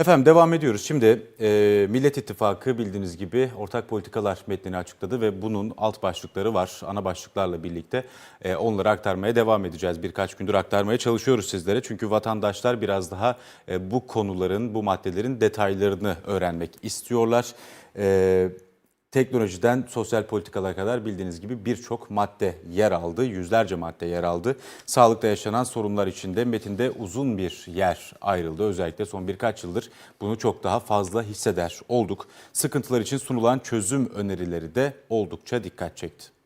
Efendim devam ediyoruz. Şimdi e, Millet İttifakı bildiğiniz gibi ortak politikalar metnini açıkladı ve bunun alt başlıkları var. Ana başlıklarla birlikte e, onları aktarmaya devam edeceğiz. Birkaç gündür aktarmaya çalışıyoruz sizlere. Çünkü vatandaşlar biraz daha e, bu konuların, bu maddelerin detaylarını öğrenmek istiyorlar. E, Teknolojiden sosyal politikalara kadar bildiğiniz gibi birçok madde yer aldı, yüzlerce madde yer aldı. Sağlıkta yaşanan sorunlar içinde metinde uzun bir yer ayrıldı. Özellikle son birkaç yıldır bunu çok daha fazla hisseder olduk. Sıkıntılar için sunulan çözüm önerileri de oldukça dikkat çekti.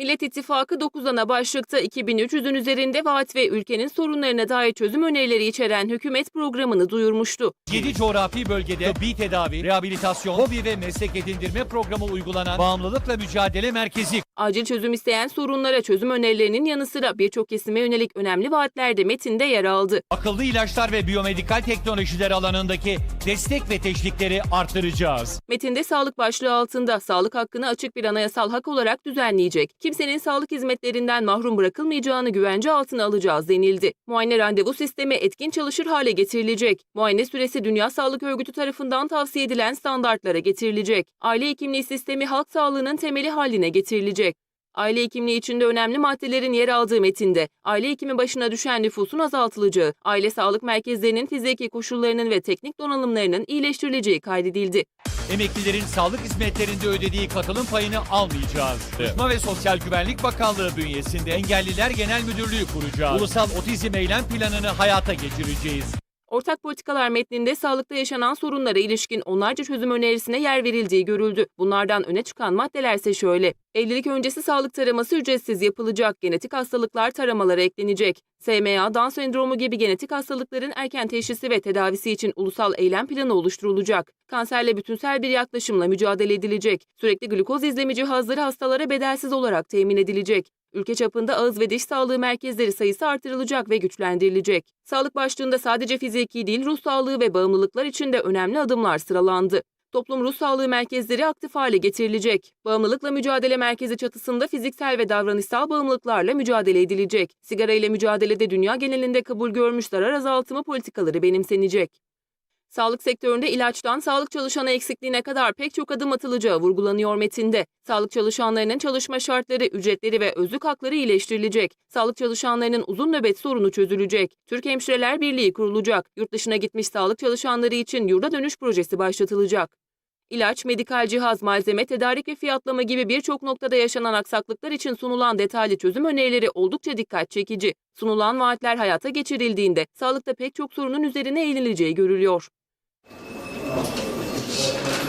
Millet İttifakı 9 ana başlıkta 2300'ün üzerinde vaat ve ülkenin sorunlarına dair çözüm önerileri içeren hükümet programını duyurmuştu. 7 coğrafi bölgede tıbbi tedavi, rehabilitasyon, hobi ve meslek edindirme programı uygulanan Bağımlılıkla Mücadele Merkezi Acil çözüm isteyen sorunlara çözüm önerilerinin yanı sıra birçok kesime yönelik önemli vaatler de metinde yer aldı. akıllı ilaçlar ve biyomedikal teknolojiler alanındaki destek ve teşvikleri artıracağız. Metinde sağlık başlığı altında sağlık hakkını açık bir anayasal hak olarak düzenleyecek. Kimsenin sağlık hizmetlerinden mahrum bırakılmayacağını güvence altına alacağız denildi. Muayene randevu sistemi etkin çalışır hale getirilecek. Muayene süresi Dünya Sağlık Örgütü tarafından tavsiye edilen standartlara getirilecek. Aile hekimliği sistemi halk sağlığının temeli haline getirilecek. Aile hekimliği içinde önemli maddelerin yer aldığı metinde, aile hekimi başına düşen nüfusun azaltılacağı, aile sağlık merkezlerinin fiziki koşullarının ve teknik donanımlarının iyileştirileceği kaydedildi. Emeklilerin sağlık hizmetlerinde ödediği katılım payını almayacağız. Çalışma ve Sosyal Güvenlik Bakanlığı bünyesinde Engelliler Genel Müdürlüğü kuracağız. Ulusal Otizm Eylem Planını hayata geçireceğiz. Ortak politikalar metninde sağlıkta yaşanan sorunlara ilişkin onlarca çözüm önerisine yer verildiği görüldü. Bunlardan öne çıkan maddelerse şöyle. Evlilik öncesi sağlık taraması ücretsiz yapılacak, genetik hastalıklar taramalara eklenecek. SMA, Down sendromu gibi genetik hastalıkların erken teşhisi ve tedavisi için ulusal eylem planı oluşturulacak. Kanserle bütünsel bir yaklaşımla mücadele edilecek. Sürekli glukoz izleme cihazları hastalara bedelsiz olarak temin edilecek. Ülke çapında ağız ve diş sağlığı merkezleri sayısı artırılacak ve güçlendirilecek. Sağlık başlığında sadece fiziki değil ruh sağlığı ve bağımlılıklar için de önemli adımlar sıralandı. Toplum ruh sağlığı merkezleri aktif hale getirilecek. Bağımlılıkla mücadele merkezi çatısında fiziksel ve davranışsal bağımlılıklarla mücadele edilecek. Sigara ile mücadelede dünya genelinde kabul görmüş zarar azaltımı politikaları benimsenecek. Sağlık sektöründe ilaçtan sağlık çalışanı eksikliğine kadar pek çok adım atılacağı vurgulanıyor metinde. Sağlık çalışanlarının çalışma şartları, ücretleri ve özlük hakları iyileştirilecek. Sağlık çalışanlarının uzun nöbet sorunu çözülecek. Türk Hemşireler Birliği kurulacak. Yurt dışına gitmiş sağlık çalışanları için yurda dönüş projesi başlatılacak. İlaç, medikal cihaz, malzeme, tedarik ve fiyatlama gibi birçok noktada yaşanan aksaklıklar için sunulan detaylı çözüm önerileri oldukça dikkat çekici. Sunulan vaatler hayata geçirildiğinde sağlıkta pek çok sorunun üzerine eğileceği görülüyor. Yes.